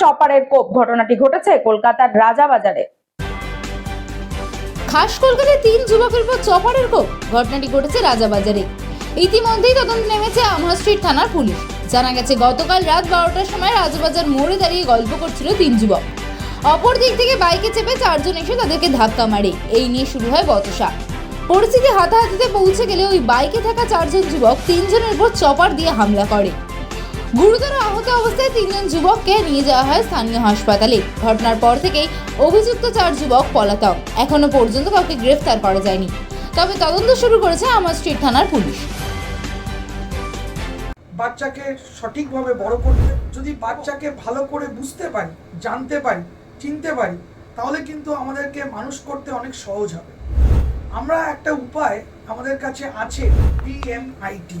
চপারের কোপ ঘটনাটি ঘটেছে কলকাতার রাজাবাজারে। খাস কলকাতায় তিন যুবকের উপর চপারের কোপ ঘটনাটি ঘটেছে রাজাবাজারে। ইতিমধ্যেই তদন্ত নেমেছে আমহা স্ট্রিট থানার পুলিশ। জানা গেছে, গতকাল রাত বারোটার সময় রাজাবাজার মোড়ে দাঁড়িয়ে গল্প করছিল তিন যুবক। অপর দিক থেকে বাইকে চেপে চারজন এসে তাদেরকে ধাক্কা মারে। এই নিয়ে শুরু হয় বচসা। পরিস্থিতি হাতাহাতিতে পৌঁছে গেলে ওই বাইকে থাকা চারজন যুবক তিনজনের উপর চপার দিয়ে হামলা করে। গুরুতর আহত অবস্থায় তিনজন যুবককে নিয়ে যাওয়া হয় স্থানীয় হাসপাতালে। ঘটনার পর থেকেই অভিযুক্ত চার যুবক পলাতক। এখনও পর্যন্ত কাউকে গ্রেফতার করা যায়নি। তবে তদন্ত শুরু করেছে আমার স্ট্রিট থানার পুলিশ। বাচ্চাকে সঠিকভাবে বড় করতে, যদি বাচ্চাকে ভালো করে বুঝতে পারি, জানতে পারি, চিনতে পারি, তাহলে কিন্তু আমাদেরকে মানুষ করতে অনেক সহজ হবে। আমরা একটা উপায় আমাদের কাছে আছে DMIT